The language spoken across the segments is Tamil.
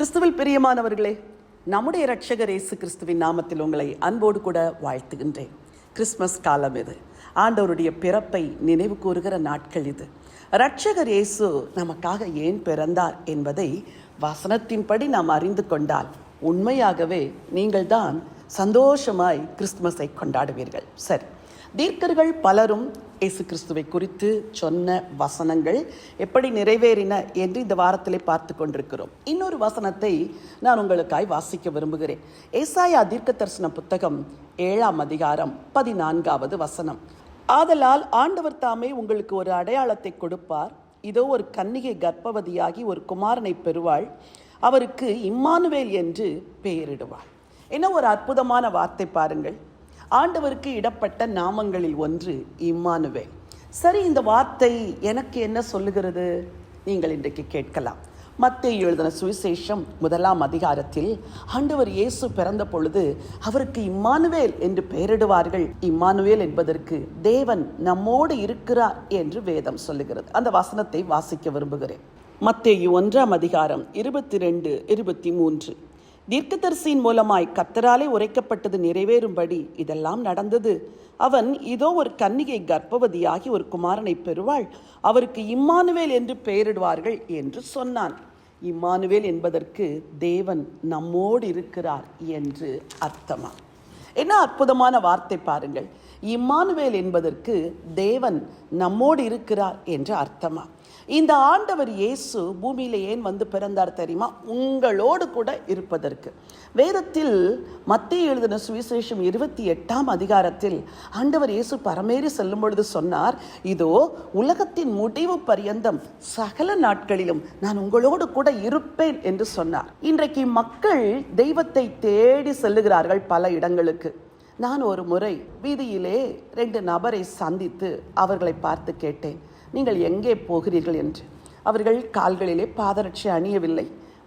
கிறிஸ்துவில் பிரியமானவர்களே நம்முடைய இரட்சகர் இயேசு கிறிஸ்துவின் நாமத்தில் உங்களை அன்போடு கூட வாழ்த்துகின்றேன். கிறிஸ்மஸ் காலம் இது. ஆண்டவருடைய பிறப்பை நினைவு கூறுகிற நாட்கள் இது. இரட்சகர் இயேசு நமக்காக ஏன் பிறந்தார் என்பதை வசனத்தின்படி நாம் அறிந்து கொண்டால் உண்மையாகவே நீங்கள்தான் சந்தோஷமாய் கிறிஸ்துமஸை கொண்டாடுவீர்கள். சரி தீர்க்கர்கள் பலரும் இயேசு கிறிஸ்துவை குறித்து சொன்ன வசனங்கள் எப்படி நிறைவேறின என்று இந்த வாரத்திலே பார்த்து கொண்டிருக்கிறோம். இன்னொரு வசனத்தை நான் உங்களுக்காய் வாசிக்க விரும்புகிறேன். ஏசாயா தீர்க்க தரிசன புத்தகம் ஏழாம் அதிகாரம் பதினான்காவது வசனம். ஆதலால் ஆண்டவர் தாமே உங்களுக்கு ஒரு அடையாளத்தை கொடுப்பார். இதோ ஒரு கன்னிகை கர்ப்பவதியாகி ஒரு குமாரனை பெறுவாள். அவருக்கு இம்மானுவேல் என்று பெயரிடுவாள். என்ன ஒரு அற்புதமான வார்த்தை பாருங்கள். ஆண்டவருக்கு இடப்பட்ட நாமங்களில் ஒன்று இம்மானுவேல். சரி இந்த வார்த்தை எனக்கு என்ன சொல்லுகிறது? நீங்கள் இன்றைக்கு கேட்கலாம். மத்திய எழுதின சுவிசேஷம் முதலாம் அதிகாரத்தில் ஆண்டவர் இயேசு பிறந்த பொழுது அவருக்கு இம்மானுவேல் என்று பெயரிடுவார்கள். இம்மானுவேல் என்பதற்கு தேவன் நம்மோடு இருக்கிறார் என்று வேதம் சொல்லுகிறது. அந்த வசனத்தை வாசிக்க விரும்புகிறேன். மத்தேயு ஒன்றாம் அதிகாரம் இருபத்தி ரெண்டு இருபத்தி மூன்று. தீர்க்கதரிசியின் மூலமாய் கத்தராலே உரைக்கப்பட்டது நிறைவேறும்படி இதெல்லாம் நடந்தது. அவன் இதோ ஒரு கன்னிகை கர்ப்பவதியாகி ஒரு குமாரனை பெறுவாள். அவருக்கு இம்மானுவேல் என்று பெயரிடுவார்கள் என்று சொன்னான். இம்மானுவேல் என்பதற்கு தேவன் நம்மோடு இருக்கிறார் என்று அர்த்தமா? என்ன அற்புதமான வார்த்தை பாருங்கள். இம்மானுவேல் என்பதற்கு தேவன் நம்மோடு இருக்கிறார் என்று அர்த்தமா? இந்த ஆண்டவர் இயேசு பூமியில் ஏன் வந்து பிறந்தார் தெரியுமா? உங்களோடு கூட இருப்பதற்கு. வேதத்தில் மத்திய எழுதின சுவிசேஷம் இருபத்தி எட்டாம் அதிகாரத்தில் ஆண்டவர் இயேசு பரமேறி செல்லும் பொழுது சொன்னார் இதோ உலகத்தின் முடிவு பரியந்தம் சகல நாட்களிலும் நான் உங்களோடு கூட இருப்பேன் என்று சொன்னார். இன்றைக்கு மக்கள் தெய்வத்தை தேடி செல்லுகிறார்கள் பல இடங்களுக்கு. நான் ஒரு முறை வீதியிலே ரெண்டு நபரை சந்தித்து அவர்களை பார்த்து கேட்டேன். நீங்கள் எங்கே போகிறீர்கள் என்று. அவர்கள் கால்களிலே பாதரட்சி அணியவில்லை.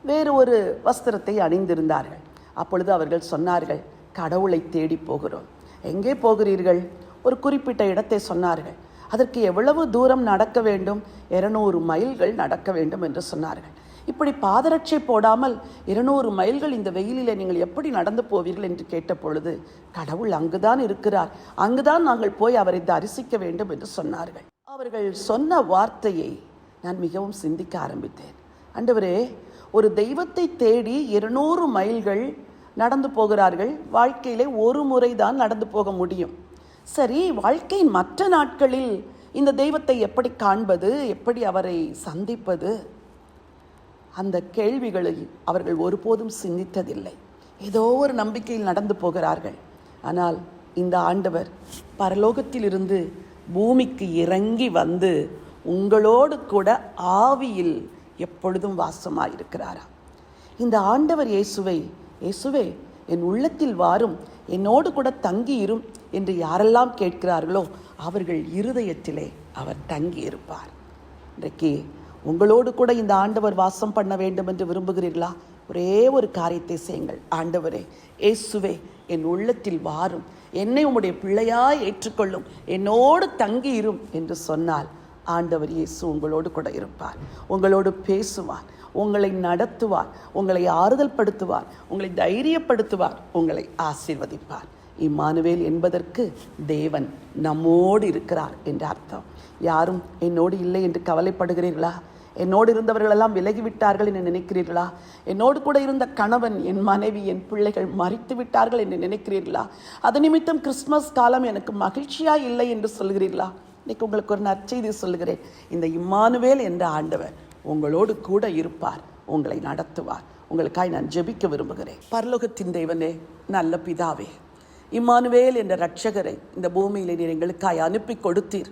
வேறு ஒரு வஸ்திரத்தை அணிந்திருந்தார்கள். அப்பொழுது அவர்கள் சொன்னார்கள் கடவுளை தேடி போகிறோம். எங்கே போகிறீர்கள்? ஒரு குறிப்பிட்ட இடத்தை சொன்னார்கள். அதற்கு எவ்வளவு தூரம் நடக்க வேண்டும்? இருநூறு மைல்கள் நடக்க வேண்டும் என்று சொன்னார்கள். இப்படி பாதரட்சை போடாமல் இருநூறு மைல்கள் இந்த வெயிலில் நீங்கள் எப்படி நடந்து போவீர்கள் என்று கேட்ட பொழுது கடவுள் அங்குதான் இருக்கிறார். அங்குதான் நாங்கள் போய் அவரை தரிசிக்க வேண்டும் என்று சொன்னார்கள். அவர்கள் சொன்ன வார்த்தையை நான் மிகவும் சிந்திக்க ஆரம்பித்தேன். ஆண்டவரே ஒரு தெய்வத்தை தேடி இருநூறு மைல்கள் நடந்து போகிறார்கள். வாழ்க்கையிலே ஒரு முறை தான் நடந்து போக முடியும். சரி வாழ்க்கையின் மற்ற நாட்களில் இந்த தெய்வத்தை எப்படி காண்பது? எப்படி அவரை சந்திப்பது? அந்த கேள்விகளை அவர்கள் ஒருபோதும் சிந்தித்ததில்லை. ஏதோ ஒரு நம்பிக்கையில் நடந்து போகிறார்கள். ஆனால் இந்த ஆண்டவர் பரலோகத்திலிருந்து பூமிக்கு இறங்கி வந்து உங்களோடு கூட ஆவியில் எப்பொழுதும் வாசமாயிருக்கிறாரா? இந்த ஆண்டவர் இயேசுவை இயேசுவே என் உள்ளத்தில் வாரும் என்னோடு கூட தங்கியிரும் என்று யாரெல்லாம் கேட்கிறார்களோ அவர்கள் இருதயத்திலே அவர் தங்கி இருப்பார் இன்றைக்கு உங்களோடு கூட இந்த ஆண்டவர் வாசம் பண்ண வேண்டும் என்று விரும்புகிறீர்களா? ஒரே ஒரு காரியத்தை செய்யுங்கள். ஆண்டவரே இயேசுவே என் உள்ளத்தில் வாரும். என்னை உம்முடைய பிள்ளையாய் ஏற்றுக்கொள்ளும். என்னோடு தங்கியிரும் என்று சொன்னால் ஆண்டவர் இயேசு உங்களோடு கூட இருப்பார். உங்களோடு பேசுவார். உங்களை நடத்துவார். உங்களை ஆறுதல் படுத்துவார். உங்களை தைரியப்படுத்துவார். உங்களை ஆசீர்வதிப்பார். இம்மானுவேல் என்பதற்கு தேவன் நம்மோடு இருக்கிறார் என்று அர்த்தம். யாரும் என்னோடு இல்லை என்று கவலைப்படுகிறீர்களா? என்னோடு இருந்தவர்களெல்லாம் விலகிவிட்டார்கள் என்று நினைக்கிறீர்களா? என்னோடு கூட இருந்த கணவன் என் மனைவி என் பிள்ளைகள் மறித்து விட்டார்கள் என்று நினைக்கிறீர்களா? அது நிமித்தம் கிறிஸ்மஸ் காலம் எனக்கு மகிழ்ச்சியா இல்லை என்று சொல்கிறீர்களா? இன்னைக்கு உங்களுக்கு ஒரு நற்செய்தி சொல்கிறேன் இந்த இம்மானுவேல் என்ற ஆண்டவர் உங்களோடு கூட இருப்பார் உங்களை நடத்துவார். உங்களுக்காய் நான் ஜெபிக்க விரும்புகிறேன். பரலோகத்தின் தெய்வனே நல்ல பிதாவே இம்மானுவேல் என்ற ரட்சகரை இந்த பூமியில் நீர் எங்களுக்காய் அனுப்பி கொடுத்தீர்.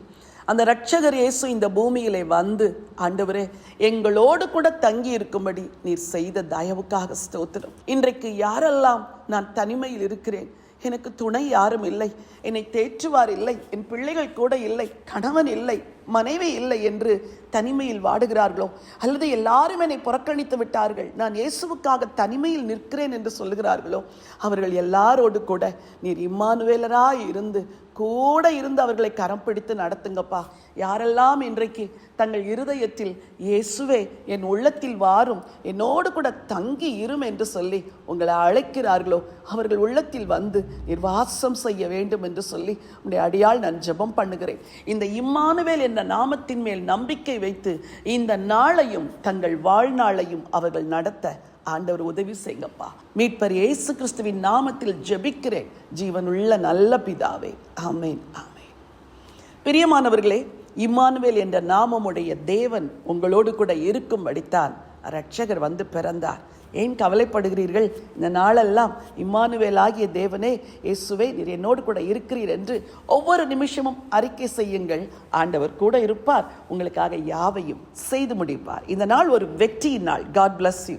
அந்த ரட்சகர் இயேசு இந்த பூமியிலே வந்து ஆண்டவரே எங்களோடு கூட தங்கி இருக்கும்படி நீர் செய்த தயவுக்காக ஸ்தோத்திரம். இன்றைக்கு யாரெல்லாம் நான் தனிமையில் இருக்கிறேன் எனக்கு துணை யாரும் இல்லை என்னை தேற்றுவார் இல்லை என் பிள்ளைகள் கூட இல்லை கணவன் இல்லை மனைவி இல்லை என்று தனிமையில் வாடுகிறார்களோ அல்லது எல்லாரும் என்னை புறக்கணித்து விட்டார்கள் நான் இயேசுவுக்காக தனிமையில் நிற்கிறேன் என்று சொல்லுகிறார்களோ அவர்கள் எல்லாரோடு கூட நீர் இம்மானுவேலராய் இருந்து கூட இருந்து அவர்களை கரம் பிடித்து நடத்துங்கப்பா. யாரெல்லாம் இன்றைக்கு தங்கள் இருதயத்தில் இயேசுவே என் உள்ளத்தில் வாரும் என்னோடு கூட தங்கி இரும் என்று சொல்லி உங்களை அழைக்கிறார்களோ அவர்கள் உள்ளத்தில் வந்து நிர்வாசம் செய்ய வேண்டும் என்று சொல்லி உடைய அடியால் நான் ஜெபம் பண்ணுகிறேன். இந்த இம்மானுவேல் என்ற நாமத்தின் மேல் நம்பிக்கை வைத்து இந்த நாளையும் தங்கள் வாழ்நாளையும் அவர்கள் நடத்த ஆண்டவர் உதவி செய்யுங்கப்பா. மீட்பர் இயேசு கிறிஸ்துவின் நாமத்தில் ஜெபிக்கிறேன். ஜீவனுள்ள நல்ல பிதாவே. ஆமேன் ஆமேன். பிரியமானவர்களே இம்மானுவேல் என்ற நாமமுடைய தேவன் உங்களோடு கூட இருக்கும்படித்தான் ரட்சகர் வந்து பிறந்தார். ஏன் கவலைப்படுகிறீர்கள்? இந்த நாளெல்லாம் இம்மானுவேல் ஆகிய தேவனே இயேசுவே நீர் என்னோடு கூட இருக்கிறீர் என்று ஒவ்வொரு நிமிஷமும் அறிக்கை செய்யுங்கள். ஆண்டவர் கூட இருப்பார். உங்களுக்காக யாவையும் செய்து முடிப்பார். இந்த நாள் ஒரு வெற்றியின் நாள். God bless you